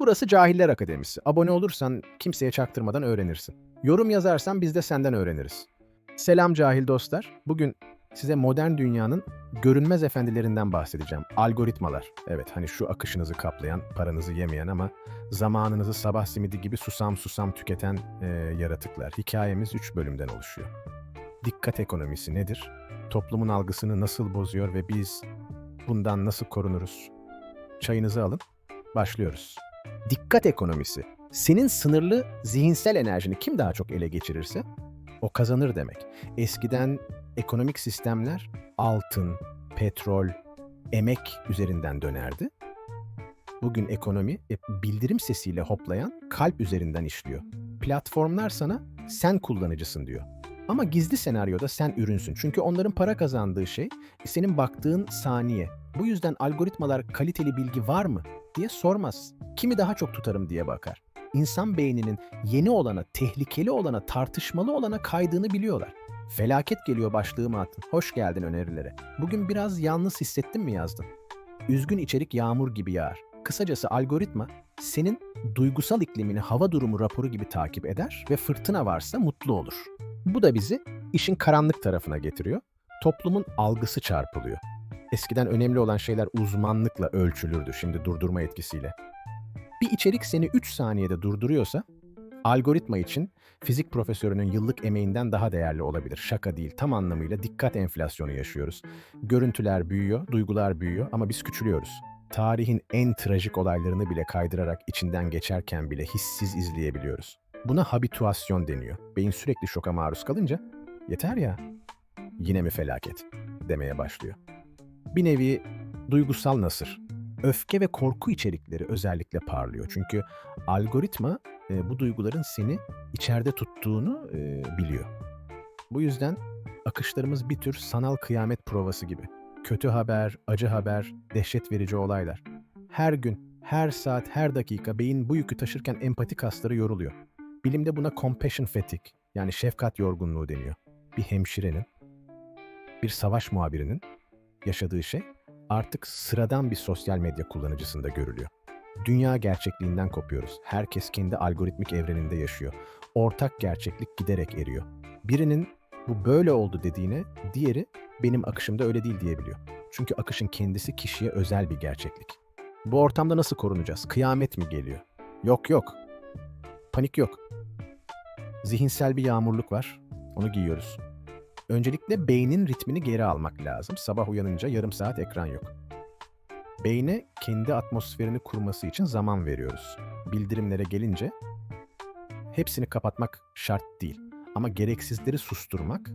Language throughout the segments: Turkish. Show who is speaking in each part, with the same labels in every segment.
Speaker 1: Burası Cahiller Akademisi. Abone olursan kimseye çaktırmadan öğrenirsin. Yorum yazarsan biz de senden öğreniriz. Selam cahil dostlar. Bugün size modern dünyanın görünmez efendilerinden bahsedeceğim. Algoritmalar. Evet hani şu akışınızı kaplayan, paranızı yemeyen ama zamanınızı sabah simidi gibi susam susam tüketen e, yaratıklar. Hikayemiz 3 bölümden oluşuyor. Dikkat ekonomisi nedir? Toplumun algısını nasıl bozuyor ve biz bundan nasıl korunuruz? Çayınızı alın. Başlıyoruz. Dikkat ekonomisi. Senin sınırlı zihinsel enerjini kim daha çok ele geçirirse o kazanır demek. Eskiden ekonomik sistemler altın, petrol, emek üzerinden dönerdi. Bugün ekonomi e, bildirim sesiyle hoplayan kalp üzerinden işliyor. Platformlar sana sen kullanıcısın diyor. Ama gizli senaryoda sen ürünsün. Çünkü onların para kazandığı şey senin baktığın saniye. Bu yüzden algoritmalar kaliteli bilgi var mı diye sormaz. Kimi daha çok tutarım diye bakar. İnsan beyninin yeni olana, tehlikeli olana, tartışmalı olana kaydığını biliyorlar. Felaket geliyor başlığımı attın. Hoş geldin önerilere. Bugün biraz yalnız hissettin mi yazdın? Üzgün içerik yağmur gibi yağar. Kısacası algoritma senin duygusal iklimini hava durumu raporu gibi takip eder ve fırtına varsa mutlu olur. Bu da bizi işin karanlık tarafına getiriyor. Toplumun algısı çarpılıyor. Eskiden önemli olan şeyler uzmanlıkla ölçülürdü şimdi durdurma etkisiyle. Bir içerik seni 3 saniyede durduruyorsa algoritma için fizik profesörünün yıllık emeğinden daha değerli olabilir. Şaka değil, tam anlamıyla dikkat enflasyonu yaşıyoruz. Görüntüler büyüyor, duygular büyüyor ama biz küçülüyoruz. Tarihin en trajik olaylarını bile kaydırarak içinden geçerken bile hissiz izleyebiliyoruz. Buna habituasyon deniyor. Beyin sürekli şoka maruz kalınca yeter ya, yine mi felaket demeye başlıyor. Bir nevi duygusal nasır. Öfke ve korku içerikleri özellikle parlıyor. Çünkü algoritma e, bu duyguların seni içeride tuttuğunu e, biliyor. Bu yüzden akışlarımız bir tür sanal kıyamet provası gibi. Kötü haber, acı haber, dehşet verici olaylar. Her gün, her saat, her dakika beyin bu yükü taşırken empati kasları yoruluyor. Bilimde buna compassion fatigue yani şefkat yorgunluğu deniyor. Bir hemşirenin, bir savaş muhabirinin yaşadığı şey artık sıradan bir sosyal medya kullanıcısında görülüyor. Dünya gerçekliğinden kopuyoruz. Herkes kendi algoritmik evreninde yaşıyor. Ortak gerçeklik giderek eriyor. Birinin bu böyle oldu dediğine diğeri benim akışımda öyle değil diyebiliyor. Çünkü akışın kendisi kişiye özel bir gerçeklik. Bu ortamda nasıl korunacağız? Kıyamet mi geliyor? Yok yok. Panik yok. Zihinsel bir yağmurluk var. Onu giyiyoruz. Öncelikle beynin ritmini geri almak lazım. Sabah uyanınca yarım saat ekran yok. Beyne kendi atmosferini kurması için zaman veriyoruz. Bildirimlere gelince hepsini kapatmak şart değil. Ama gereksizleri susturmak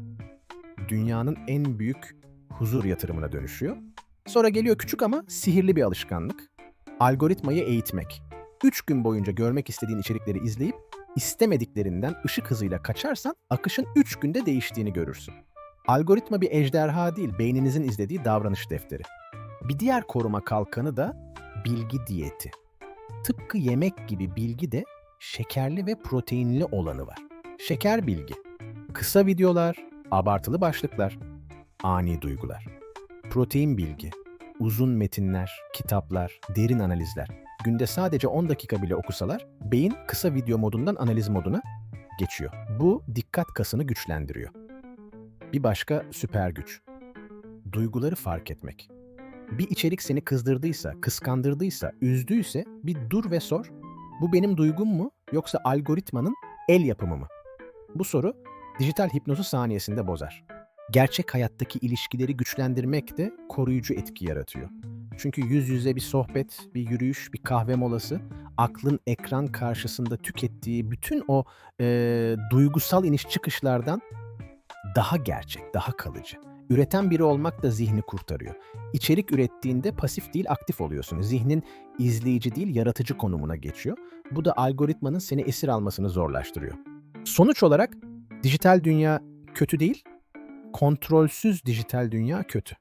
Speaker 1: dünyanın en büyük huzur yatırımına dönüşüyor. Sonra geliyor küçük ama sihirli bir alışkanlık. Algoritmayı eğitmek. 3 gün boyunca görmek istediğin içerikleri izleyip istemediklerinden ışık hızıyla kaçarsan akışın 3 günde değiştiğini görürsün. Algoritma bir ejderha değil, beyninizin izlediği davranış defteri. Bir diğer koruma kalkanı da bilgi diyeti. Tıpkı yemek gibi bilgi de şekerli ve proteinli olanı var. Şeker bilgi. Kısa videolar, abartılı başlıklar, ani duygular. Protein bilgi. Uzun metinler, kitaplar, derin analizler. Günde sadece 10 dakika bile okusalar beyin kısa video modundan analiz moduna geçiyor. Bu dikkat kasını güçlendiriyor. Bir başka süper güç. Duyguları fark etmek. Bir içerik seni kızdırdıysa, kıskandırdıysa, üzdüyse bir dur ve sor. Bu benim duygum mu yoksa algoritmanın el yapımı mı? Bu soru dijital hipnozu saniyesinde bozar. Gerçek hayattaki ilişkileri güçlendirmek de koruyucu etki yaratıyor. Çünkü yüz yüze bir sohbet, bir yürüyüş, bir kahve molası aklın ekran karşısında tükettiği bütün o e, duygusal iniş çıkışlardan daha gerçek, daha kalıcı. Üreten biri olmak da zihni kurtarıyor. İçerik ürettiğinde pasif değil aktif oluyorsun. Zihnin izleyici değil yaratıcı konumuna geçiyor. Bu da algoritmanın seni esir almasını zorlaştırıyor. Sonuç olarak dijital dünya kötü değil, kontrolsüz dijital dünya kötü.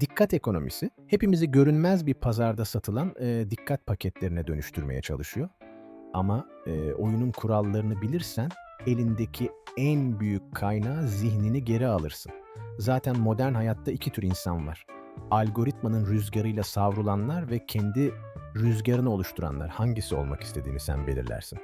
Speaker 1: Dikkat ekonomisi hepimizi görünmez bir pazarda satılan e, dikkat paketlerine dönüştürmeye çalışıyor. Ama e, oyunun kurallarını bilirsen elindeki en büyük kaynağı zihnini geri alırsın. Zaten modern hayatta iki tür insan var. Algoritmanın rüzgarıyla savrulanlar ve kendi rüzgarını oluşturanlar hangisi olmak istediğini sen belirlersin.